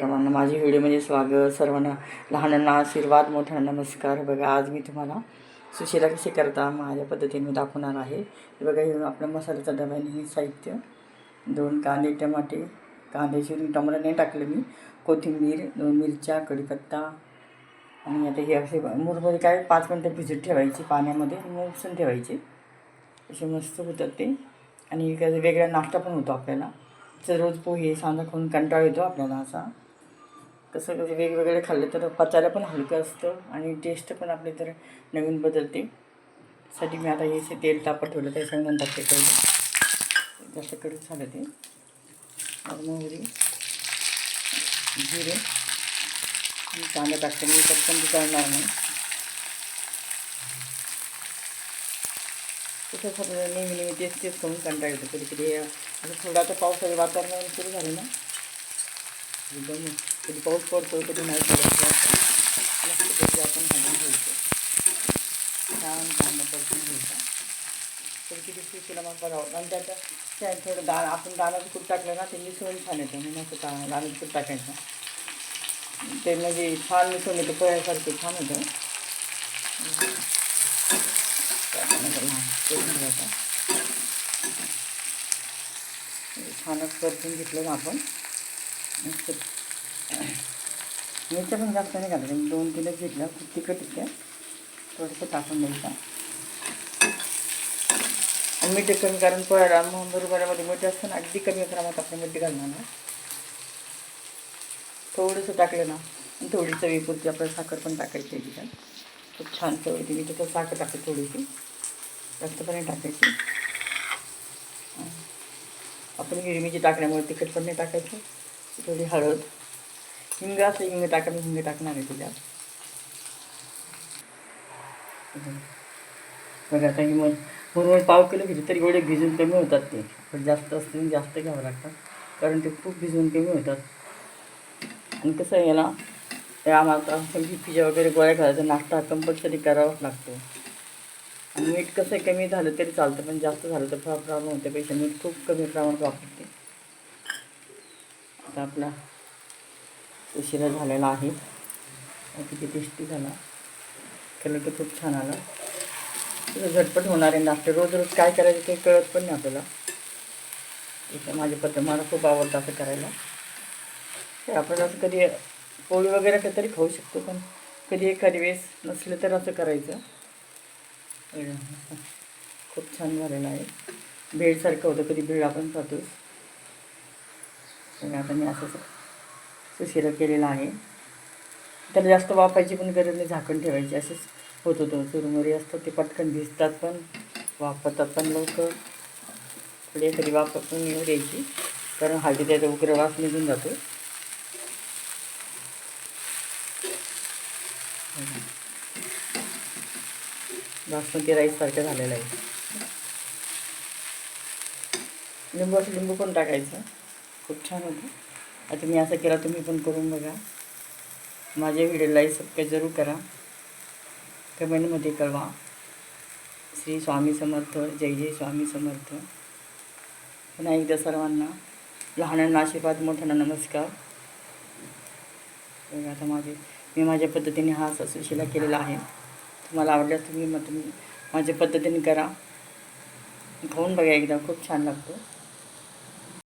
सर्वांना माझी व्हिडिओमध्ये म्हणजे स्वागत सर्वांना लहानांना आशीर्वाद मोठ्यांना नमस्कार. बघा आज मी तुम्हाला सुशिरा कशी करता माझ्या पद्धतीने दाखवणार आहे. बघा हे मसाल्याचा डबा हे साहित्य. दोन कांदे टमाटे कांदे चिरून टमाटर नाही टाकलं मी. कोथिंबीर दोन मिरच्या कढीपत्ता आणि आता हे असे मुरमध्ये काय पाच मिनटं भिजत ठेवायची पाण्यामध्ये आणि उपसून ठेवायचे. असे मस्त होतात ते. आणि वेगळा नाश्ता पण होतो आपल्याला. जर रोज पोहे सांजा खाऊन कंटाळ येतो आपल्याला असा. तसं कसं वेगवेगळे खाल्ले तर पचायला पण हलकं असतं आणि टेस्ट पण आपली तर नवीन बदलते. साठी मी आता हे तेल तापत ठेवलं त्याच्यानंतर टाकते पहिलं जास्त कडक झालं ते. मग मोहरी जिरे आणि कांदा टाकते. मी पटकन ते तळणार नाही. तसं सगळं नेहमी नेहमी तेच तेच करून कंटाळ येतो. कधी कधी असं थोडा आता पावसाचं वातावरण सुरू झालं ना एकदम कधी पाऊस पडतो कधी नाही पडत आपण घालून घ्यायचं छान कांदा परतून घ्यायचा. तर किती सुशीला मग बघावं? आणि त्याच्या त्यात थोडं दा आपण दाण्याचं कूट टाकलं ना ते मिसळून छान येतं. म्हणून असं दा दाण्याचं कूट टाकायचं? ते म्हणजे छान मिसळून येतं पोह्यासारखं छान होतं. छानच परतून घेतलं ना आपण. मिरच्या पण जास्त नाही घालायचं दोन किलो घेतलं खूप तिखट होत्या थोडंसं टाकून द्यायचं आणि मीठ कमी कारण पोळ्याला मग बरोबरामध्ये मीठ असतं ना अगदी कमी प्रमाणात आपण मीठ घालणार ना. थोडंसं टाकलं ना आणि थोडी चवीपुरती आपल्याला साखर पण टाकायची आहे तिथं. खूप छान चव येते मी तिथं साखर टाकते थोडीशी. जास्त पण टाकायची. आपण हिरवीची टाकण्यामुळे तिखट पण नाही टाकायचं. थोडी हळद हिंग असं हिंग टाकणं हिंग टाकणार आहे त्याच्यात बघा आता ही मग मुरमूर पाव किलो घेतली तरी एवढे भिजून कमी होतात ते पण जास्त असतील जास्त घ्यावं लागतात कारण ते खूप भिजून कमी होतात आणि कसं आहे याला या आम्हाला पिजा वगैरे गोळ्या घालायचा नाश्ता कंपल्सरी करावाच लागतो आणि मीठ कसं कमी झालं तरी चालतं पण जास्त झालं तर फार प्रॉब्लेम होते पैसे मीठ खूप कमी प्रमाणात वापरतो आता आपला उशिरा झालेला आहे. किती टेस्टी झाला. कलर तर खूप छान आला. तसं झटपट होणार आहे नाश्ते रोज रोज काय करायचं ते कळत पण नाही आपल्याला इथं माझे पत्र मला खूप आवडतं असं करायला. तर आपण असं कधी पोळी वगैरे काहीतरी खाऊ शकतो पण कधी एखादी वेळेस नसलं तर असं करायचं. खूप छान झालेलं आहे. भेळसारखं होतं कधी भेळ आपण खातोच. तर आता मी असं सुशिरा केलेला आहे. त्याला जास्त वाफायची पण गरज नाही झाकण ठेवायची. असेच होत होतं. चुरमुरी असतात ते पटकन भिजतात पण वापरतात पण लवकर. थोडी एखादी वापर पण येऊ द्यायची. कारण हळदी त्याचा उग्र वास निघून जातो. बासमती राईससारखं झालेलं आहे. लिंबू असं लिंबू पण टाकायचं. खूप छान होतं. आता मी असं केला तुम्ही पण करून बघा. माझ्या व्हिडिओलाही सबस्क्राईब जरूर करा. कमेंटमध्ये कळवा. श्री स्वामी समर्थ जय जय स्वामी समर्थ. पुन्हा एकदा सर्वांना लहानांना आशीर्वाद मोठ्यांना नमस्कार. बघा आता माझे मी माझ्या पद्धतीने हा ससुशीला केलेला आहे. तुम्हाला आवडल्यास तुम्ही मग तुम्ही माझ्या पद्धतीने करा. खाऊन बघा एकदा खूप छान लागतो.